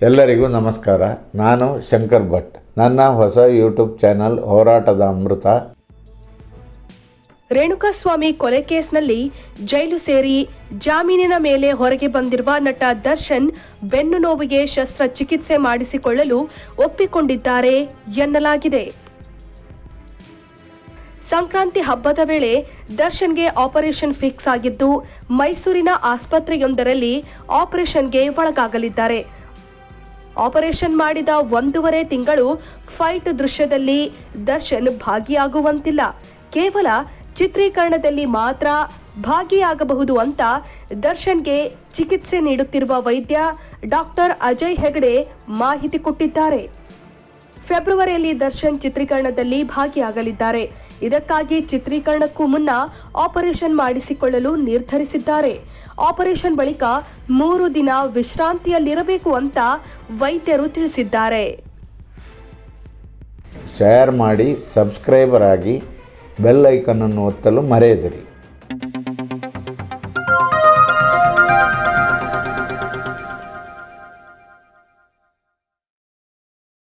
ಎಲ್ಲರಿಗೂ ನಮಸ್ಕಾರ. ನಾನು ಶಂಕರ್ ಭಟ್. ನನ್ನ ಹೊಸ ಯೂಟ್ಯೂಬ್ ಚಾನಲ್ ಹೋರಾಟದ ಅಮೃತ. ರೇಣುಕಾಸ್ವಾಮಿ ಕೊಲೆ ಕೇಸ್ನಲ್ಲಿ ಜೈಲು ಸೇರಿ ಜಾಮೀನಿನ ಮೇಲೆ ಹೊರಗೆ ಬಂದಿರುವ ನಟ ದರ್ಶನ್ ಬೆನ್ನು ನೋವಿಗೆ ಶಸ್ತ್ರಚಿಕಿತ್ಸೆ ಮಾಡಿಸಿಕೊಳ್ಳಲು ಒಪ್ಪಿಕೊಂಡಿದ್ದಾರೆ ಎನ್ನಲಾಗಿದೆ. ಸಂಕ್ರಾಂತಿ ಹಬ್ಬದ ವೇಳೆ ದರ್ಶನ್ಗೆ ಆಪರೇಷನ್ ಫಿಕ್ಸ್ ಆಗಿದ್ದು ಮೈಸೂರಿನ ಆಸ್ಪತ್ರೆಯೊಂದರಲ್ಲಿ ಆಪರೇಷನ್ಗೆ ಒಳಗಾಗಲಿದ್ದಾರೆ. ಆಪರೇಷನ್ ಮಾಡಿದ ಒಂದೂವರೆ ತಿಂಗಳು ಫೈಟ್ ದೃಶ್ಯದಲ್ಲಿ ದರ್ಶನ್ ಭಾಗಿಯಾಗುವಂತಿಲ್ಲ. ಕೇವಲ ಚಿತ್ರೀಕರಣದಲ್ಲಿ ಮಾತ್ರ ಭಾಗಿಯಾಗಬಹುದು ಅಂತ ದರ್ಶನ್ಗೆ ಚಿಕಿತ್ಸೆ ನೀಡುತ್ತಿರುವ ವೈದ್ಯ ಡಾಕ್ಟರ್ ಅಜಯ್ ಹೆಗಡೆ ಮಾಹಿತಿ ಕೊಟ್ಟಿದ್ದಾರೆ. ಫೆಬ್ರವರಿಯಲ್ಲಿ ದರ್ಶನ್ ಚಿತ್ರೀಕರಣದಲ್ಲಿ ಭಾಗಿಯಾಗಲಿದ್ದಾರೆ. ಇದಕ್ಕಾಗಿ ಚಿತ್ರೀಕರಣಕ್ಕೂ ಮುನ್ನ ಆಪರೇಷನ್ ಮಾಡಿಸಿಕೊಳ್ಳಲು ನಿರ್ಧರಿಸಿದ್ದಾರೆ. ಆಪರೇಷನ್ ಬಳಿಕ ಮೂರು ದಿನ ವಿಶ್ರಾಂತಿಯಲ್ಲಿರಬೇಕು ಅಂತ ವೈದ್ಯರು ತಿಳಿಸಿದ್ದಾರೆ. ಶೇರ್ ಮಾಡಿ ಸಬ್ಸ್ಕ್ರೈಬರ್ ಆಗಿ ಬೆಲ್ ಐಕನನ್ನು ಒತ್ತಲು ಮರೆಯದಿರಿ.